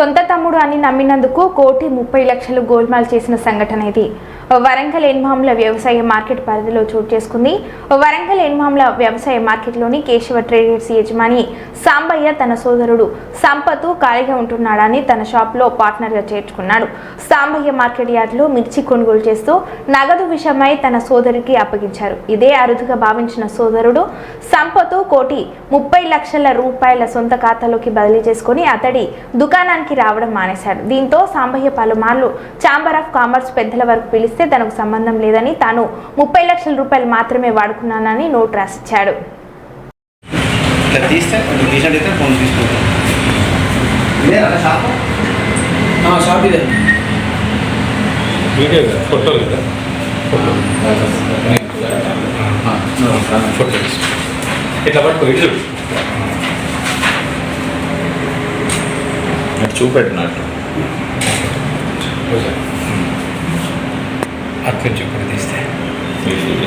సొంత తమ్ముడు అని నమ్మినందుకు కోటి ముప్పై లక్షలు గోల్మాల్ చేసిన సంఘటన ఇది. వరంగల్ ఎన్మాముల వ్యవసాయ మార్కెట్ పరిధిలో చోటు చేసుకుంది. వరంగల్ ఎన్మాముల వ్యవసాయ మార్కెట్లోని కేశవ ట్రేడర్స్ యజమాని సాంబయ్య తన సోదరుడు సంపత్ ఖాళీగా ఉంటున్నాడని తన షాప్లో పార్ట్నర్గా చేర్చుకున్నాడు. సాంబయ్య మార్కెట్ యార్డ్లో మిర్చి కొనుగోలు చేస్తూ నగదు విషయమై తన సోదరికి అప్పగించారు. ఇదే అరుదుగా భావించిన సోదరుడు సంపత్ కోటి ముప్పై లక్షల రూపాయల సొంత ఖాతాలోకి బదిలీ చేసుకుని అతడి దుకాణానికి రావడం మానేశాడు. దీంతో సాంబయ్య పలుమార్లు ఛాంబర్ ఆఫ్ కామర్స్ పెద్దల వరకు పిలిస్తే తనకు సంబంధం లేదని తాను ముప్పై లక్షల రూపాయలు మాత్రమే వాడుకున్నానని నోట్ రాసిచ్చాడు. వీడియో ఫోటో కదా ఫోటో. ఇట్లా పట్టుకో ఇటు చూడు. చూపెట్టినట్టు 発見中これでした。